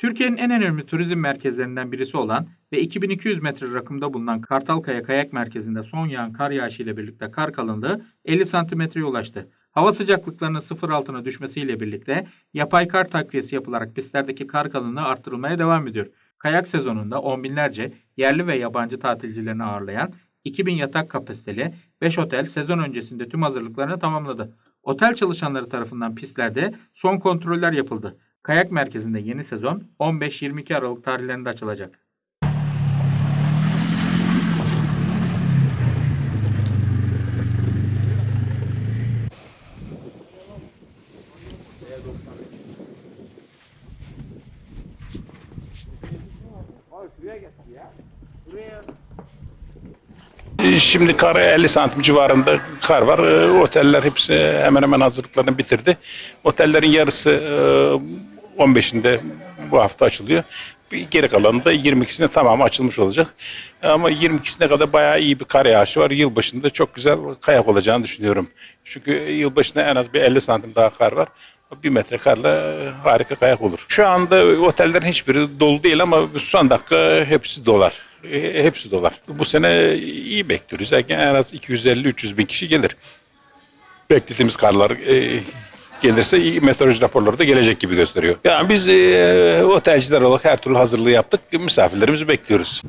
Türkiye'nin en önemli turizm merkezlerinden birisi olan ve 2200 metre rakımda bulunan Kartalkaya Kayak Merkezi'nde son yağan kar yağışı ile birlikte kar kalınlığı 50 santimetreye ulaştı. Hava sıcaklıklarının sıfır altına düşmesiyle birlikte yapay kar takviyesi yapılarak pistlerdeki kar kalınlığı arttırılmaya devam ediyor. Kayak sezonunda on binlerce yerli ve yabancı tatilcilerini ağırlayan 2000 yatak kapasiteli 5 otel sezon öncesinde tüm hazırlıklarını tamamladı. Otel çalışanları tarafından pistlerde son kontroller yapıldı. Kayak merkezinde yeni sezon 15-22 Aralık tarihlerinde açılacak. Şimdi kar 50 santim civarında kar var. Ee, Oteller hepsi hemen hemen hazırlıklarını bitirdi. Otellerin yarısı e, 15'inde bu hafta açılıyor. Bir Geri kalanı da 22'sinde tamamı açılmış olacak. Ama 22'sine kadar bayağı iyi bir kar yağışı var. Yılbaşında çok güzel kayak olacağını düşünüyorum. Çünkü yılbaşında en az bir 50 santim daha kar var. Bir metre karla harika kayak olur. Şu anda otellerin hiçbiri dolu değil ama son dakika hepsi dolar. Hepsi dolar. Bu sene iyi bekliyoruz. Yani en az 250-300 bin kişi gelir. Beklediğimiz karlar e, gelirse iyi meteoroloji raporları da gelecek gibi gösteriyor. Yani biz e, otelciler olarak her türlü hazırlığı yaptık. Misafirlerimizi bekliyoruz.